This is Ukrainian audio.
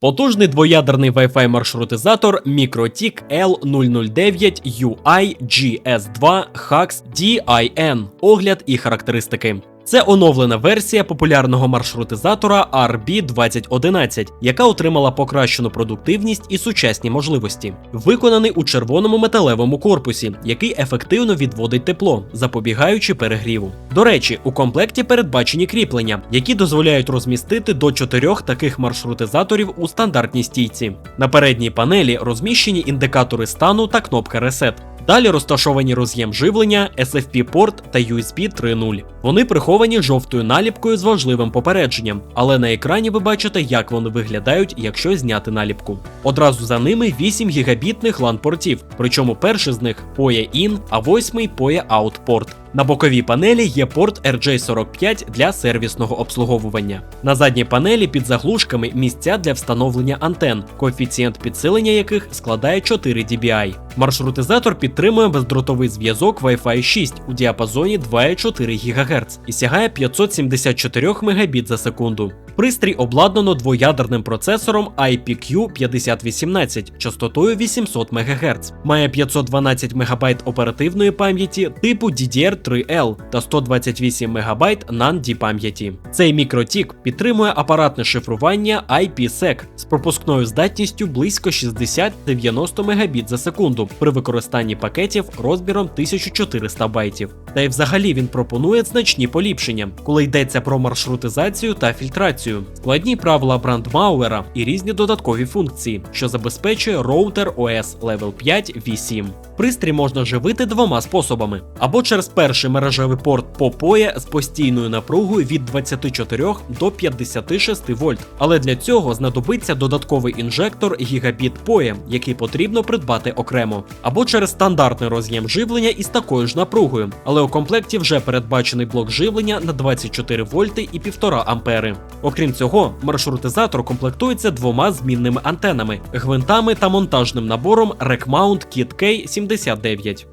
Потужний двоядерний Wi-Fi маршрутизатор MikroTik L009 UI GS2 HAX DIN. Огляд і характеристики. Це оновлена версія популярного маршрутизатора RB2011, яка отримала покращену продуктивність і сучасні можливості. Виконаний у червоному металевому корпусі, який ефективно відводить тепло, запобігаючи перегріву. До речі, у комплекті передбачені кріплення, які дозволяють розмістити до чотирьох таких маршрутизаторів у стандартній стійці. На передній панелі розміщені індикатори стану та кнопка Reset. Далі розташовані роз'єм живлення, SFP-порт та USB 3.0. Вони приховані жовтою наліпкою з важливим попередженням, але на екрані ви бачите, як вони виглядають, якщо зняти наліпку. Одразу за ними 8 гігабітних LAN-портів, причому перший з них POE IN, а восьмий POE OUT порт. На боковій панелі є порт RJ45 для сервісного обслуговування. На задній панелі під заглушками місця для встановлення антен, коефіцієнт підсилення яких складає 4 dBi. Маршрутизатор підтримує бездротовий зв'язок Wi-Fi 6 у діапазоні 2,4 ГГц і сягає 574 Мбіт за секунду. Пристрій обладнано двоядерним процесором IPQ5018 частотою 800 МГц, має 512 МБ оперативної пам'яті типу DDR3L та 128 МБ NAND пам'яті. Цей мікротік підтримує апаратне шифрування IPsec з пропускною здатністю близько 60-90 Мбіт за секунду при використанні пакетів розміром 1400 байтів. Та й взагалі він пропонує значні поліпшення, коли йдеться про маршрутизацію та фільтрацію, складні правила брандмауера і різні додаткові функції, що забезпечує роутер OS Level 5 V7. Пристрій можна живити двома способами: або через перший мережевий порт по PoE з постійною напругою від 24 до 56 вольт. Але для цього знадобиться додатковий інжектор гігабіт PoE, який потрібно придбати окремо, або через стандартний роз'єм живлення із такою ж напругою, але у комплекті вже передбачений блок живлення на 24 вольти і 1,5 ампери. Окрім цього, маршрутизатор комплектується двома змінними антенами, гвинтами та монтажним набором RecMount Kit K79.